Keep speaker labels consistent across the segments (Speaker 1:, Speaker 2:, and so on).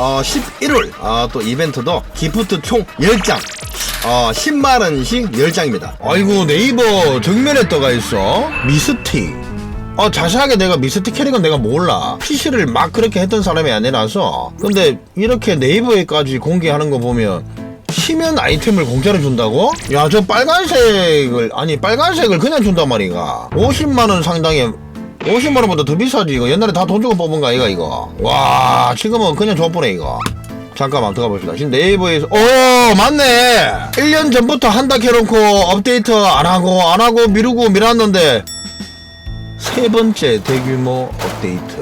Speaker 1: 어, 11월 어, 또 이벤트도 기프트 총 10장 어, 10만원씩 10장입니다 아이고 네이버 정면에 떠가 있어 미스틱 어, 자세하게 내가 미스틱 캐릭은 내가 몰라. PC를 막 그렇게 했던 사람이 아니라서. 근데 이렇게 네이버에까지 공개하는 거 보면 시면 아이템을 공짜로 준다고? 야, 저 빨간색을, 아니, 빨간색을 그냥 준단 말이가. 50만원 상당의 50만원보다 더 비싸지, 이거. 옛날에 다 돈 주고 뽑은 거 아이가, 이거. 와, 지금은 그냥 줘보네, 이거. 잠깐만 들어가 봅시다. 지금 네이버에서 오 맞네. 1년 전부터 한다 캐놓고 업데이트 안 하고 안 하고 미루고 미뤘는데 세 번째 대규모 업데이트.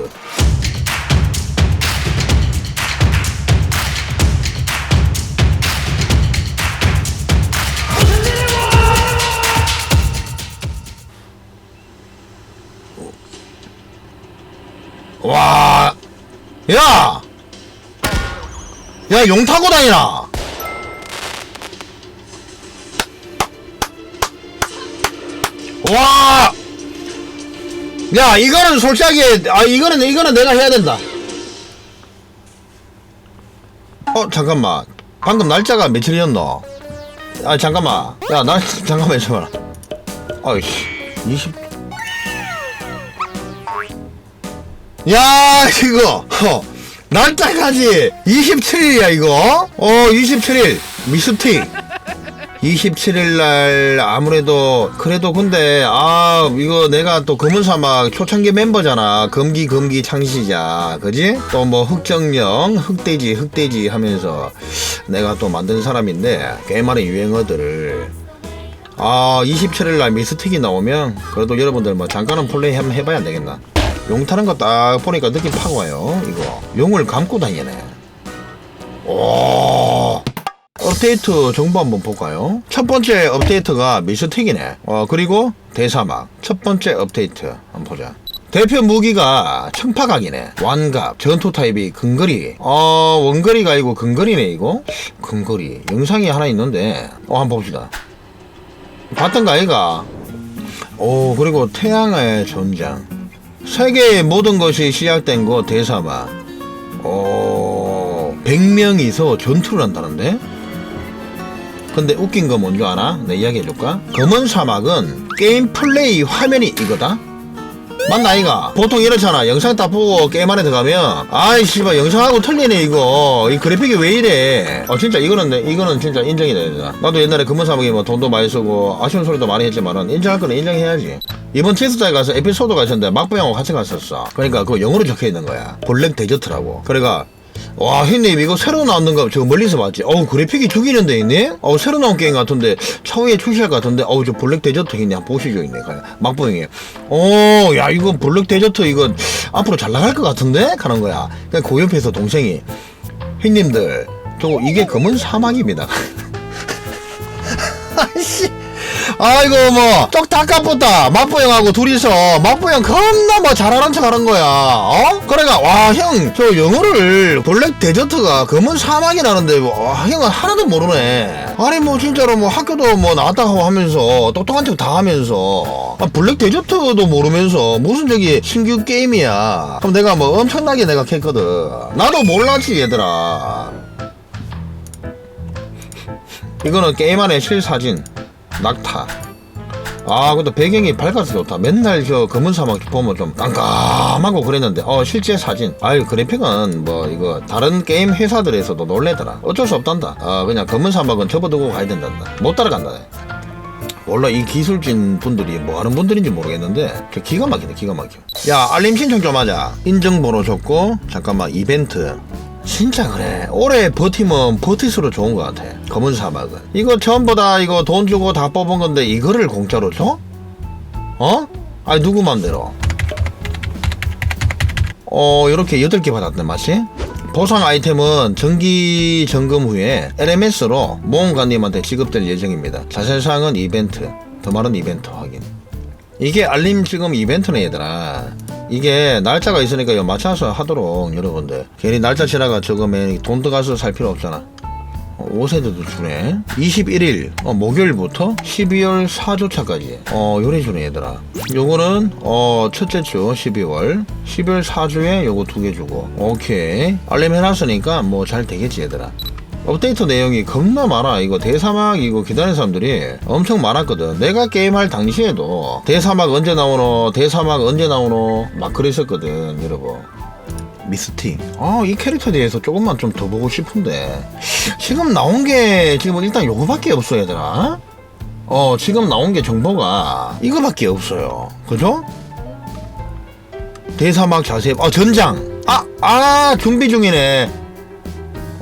Speaker 1: 야, 용 타고 다니나? 와, 야, 이거는 솔직하게, 아, 이거는, 이거는 내가 해야 된다. 어, 잠깐만. 방금 날짜가 며칠이었노? 아, 잠깐만. 야, 날, 잠깐만 있어봐라. 아이씨, 20. 야, 이거, 허, 날짜까지 27일이야, 이거. 어, 27일. 미스틱. 27일날 아무래도 그래도 근데 아 이거 내가 또 검은사막 초창기 멤버잖아 금기 금기 창시자 그지 또 뭐 흑정령 흑돼지 흑돼지 하면서 내가 또 만든 사람인데 꽤 많은 유행어들을 아 27일날 미스틱이 나오면 그래도 여러분들 뭐 잠깐은 플레이 한번 해봐야 안 되겠나 용 타는 거 딱 보니까 느낌 파고 와요 이거 용을 감고 다니네 오 업데이트 정보 한번 볼까요? 첫 번째 업데이트가 미스틱이네. 어, 그리고 대사막. 첫 번째 업데이트. 한번 보자. 대표 무기가 청파각이네. 완갑, 전투 타입이 근거리. 어, 원거리가 아니고 근거리네, 이거. 근거리. 영상이 하나 있는데, 어, 한번 봅시다. 봤던 거 아이가? 오, 그리고 태양의 전장. 세계의 모든 것이 시작된 곳 대사막. 어, 100명이서 전투를 한다는데? 근데 웃긴 거 뭔지 알아? 내 이야기 해줄까? 검은 사막은 게임 플레이 화면이 이거다? 맞나 이가? 보통 이렇잖아 영상 딱 보고 게임 안에 들어가면 아이 씨발 영상하고 틀리네 이거 이 그래픽이 왜 이래 어 진짜 이거는 내- 이거는 진짜 인정이 된다 나도 옛날에 검은 사막에 뭐 돈도 많이 쓰고 아쉬운 소리도 많이 했지만은 인정할 거는 인정해야지 이번 테스트에 가서 에피소드 가셨는데 막부형하고 같이 갔었어 그러니까 그거 영어로 적혀 있는 거야 블랙 데저트라고 그러니까 와, 형님, 이거 새로 나왔는 거, 저 멀리서 봤지? 어우, 그래픽이 죽이는 데 있네? 어우, 새로 나온 게임 같은데, 차후에 출시할 것 같은데, 어우, 저 블랙 데저트 있네. 한번 보시죠, 있네. 막보형이. 오, 야, 이거 블랙 데저트, 이거 앞으로 잘 나갈 것 같은데? 하는 거야. 그냥 그 옆에서 동생이, 형님들, 저, 이게 검은 사막입니다. 아이씨. 아이고 뭐쪽 닦아붙다. 막부형하고 둘이서 막부형 겁나 뭐 잘하는 척 하는 거야. 어? 그래가 와 형 저 영어를 블랙 데저트가 검은 사막이라는데 와 형은 하나도 모르네. 아니 뭐 진짜로 뭐 학교도 뭐 나왔다 하고 하면서 똑똑한 척 다 하면서. 아, 블랙 데저트도 모르면서 무슨 저기 신규 게임이야. 그럼 내가 뭐 엄청나게 내가 캤거든. 나도 몰랐지 얘들아. 이거는 게임 안에 실사진 낙타. 아 근데 배경이 밝아서 좋다. 맨날 저 검은 사막 보면 좀 깜깜하고 그랬는데 어 실제 사진. 아유 그래픽은 뭐 이거 다른 게임 회사들에서도 놀래더라. 어쩔 수 없단다. 아 그냥 검은 사막은 접어두고 가야 된단다. 못 따라간다. 원래 이 기술진 분들이 뭐 하는 분들인지 모르겠는데 저 기가 막히네 기가 막혀. 야 알림 신청 좀 하자. 인증번호 줬고 잠깐만 이벤트 진짜 그래. 올해 버티면 버티수록 좋은 것 같아. 검은 사막은. 이거 전부 다 이거 돈 주고 다 뽑은 건데 이거를 공짜로 줘? 어? 아니 누구 맘대로? 어 이렇게 8개 받았네 맛이 보상 아이템은 정기 점검 후에 LMS로 모험가님한테 지급될 예정입니다. 자세한 사항은 이벤트. 더 많은 이벤트 확인. 이게 알림 지금 이벤트네 얘들아 이게 날짜가 있으니까 이거 맞춰서 하도록 여러분들. 괜히 날짜 지나가 적으면 돈 들어가서 살 필요 없잖아. 5세대도 주네. 21일 어, 목요일부터 12월 4주차까지. 어 요래 주네 얘들아. 요거는 어 첫째 주 12월. 12월 4주에 요거 두 개 주고. 오케이. 알림 해놨으니까 뭐 잘 되겠지 얘들아 업데이트 내용이 겁나 많아. 이거 대사막 이거 기다리는 사람들이 엄청 많았거든. 내가 게임할 당시에도 대사막 언제 나오노, 대사막 언제 나오노 막 그랬었거든, 여러분. 미스티. 아, 이 캐릭터에 대해서 조금만 좀 더 보고 싶은데. 지금 나온 게 지금 일단 요거밖에 없어, 얘들아. 어, 지금 나온 게 정보가 이거밖에 없어요. 그죠? 대사막 자세, 어, 전장. 아, 아, 준비 중이네.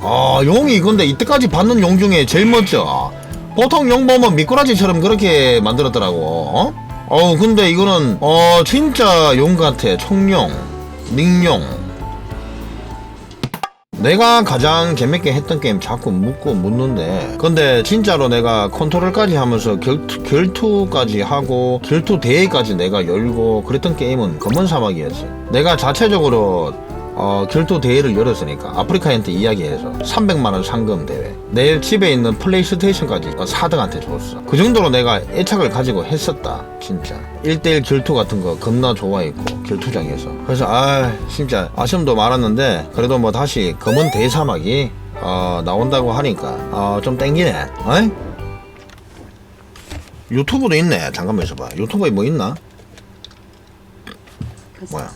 Speaker 1: 아, 용이 이건데 이때까지 받는 용 중에 제일 멋져. 보통 용 보면 미꾸라지처럼 그렇게 만들었더라고. 어? 어, 근데 이거는 어 진짜 용 같아. 청룡, 닉용. 내가 가장 재밌게 했던 게임 자꾸 묻고 묻는데 근데 진짜로 내가 컨트롤까지 하면서 결투, 결투까지 하고 결투 대회까지 내가 열고 그랬던 게임은 검은 사막이었어 내가 자체적으로 어, 결투 대회를 열었으니까 아프리카한테 이야기해서 300만원 상금 대회. 내일 집에 있는 플레이스테이션까지 4등한테 줬어. 그 정도로 내가 애착을 가지고 했었다 진짜. 1대1 결투 같은 거 겁나 좋아했고 결투장에서. 그래서 아 진짜 아쉬움도 많았는데 그래도 뭐 다시 검은 대사막이 어, 나온다고 하니까 어, 좀 땡기네. 어이? 유튜브도 있네. 잠깐만 있어봐. 유튜브에 뭐 있나? 뭐야?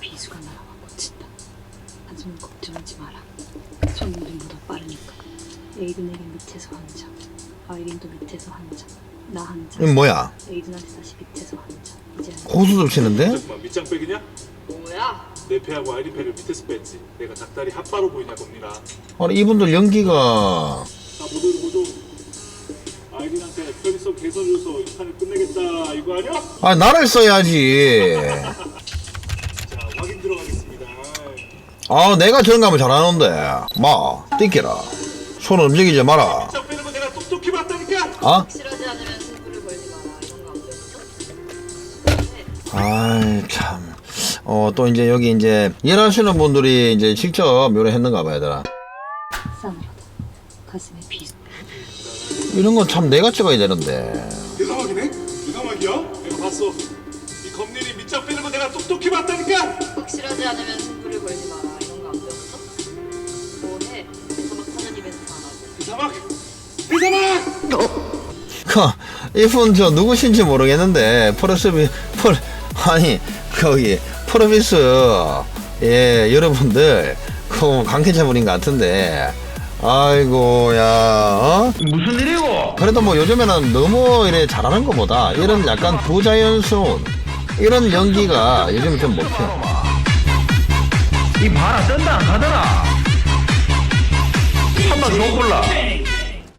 Speaker 2: 에이든에게 밑에서 한 장, 아이린도 밑에서 한 장, 나 한 장.
Speaker 1: 이건 뭐야
Speaker 2: 에이든한테 다시 밑에서 한 장. 이제 한 장.
Speaker 1: 고수도 치는데?
Speaker 3: 잠깐만 밑장 빼기냐?
Speaker 2: 뭐야?
Speaker 3: 내 패하고 아이리패를 밑에서 뺐지 내가 닭다리 핫바로 보이냐 겁니다
Speaker 1: 아니 이분들 연기가
Speaker 3: 나 모두 모두 아이린한테 편의성 개선해줘서 이 판을 끝내겠다 이거 아니야?
Speaker 1: 아 나를 써야지
Speaker 3: 자 확인 들어가겠습니다
Speaker 1: 아 내가 저런 거 하면 잘하는데 마 띠끼라 손 움직이지 마라
Speaker 3: 밑장 빼는 거 내가 똑똑히 봤다니까
Speaker 1: 아?
Speaker 2: 확실하지 않으면 승부를 걸지 마라. 이런 거안 배웠어?
Speaker 1: 아이 참. 어 또 이제 여기 이제 일하시는 분들이 이제 직접 묘래했는가 봐요, 얘들아.
Speaker 2: 싸늘하다. 가슴에 비수.
Speaker 1: 이런 건 참 내가 찍어야 되는데.
Speaker 3: 대사막이네? 대사막이야? 내가 봤어 이 검일이 밑장 빼는 거 내가 똑똑히 봤다니까
Speaker 2: 확실하지 않으면 승부를 걸지 마라.
Speaker 3: 사막! 대사막!
Speaker 1: 이분 저 누구신지 모르겠는데 프로스비 프로 아니 거기 프로비스 예 여러분들 그 관계자분인 것 같은데 아이고 야 어?
Speaker 4: 무슨 일이고?
Speaker 1: 그래도 뭐 요즘에는 너무 이래 잘하는 것보다 이런 약간 부자연스러운 이런 연기가 요즘 좀 먹혀.
Speaker 4: 이 봐라 뜬다 안 가더라. 한번 더 골라.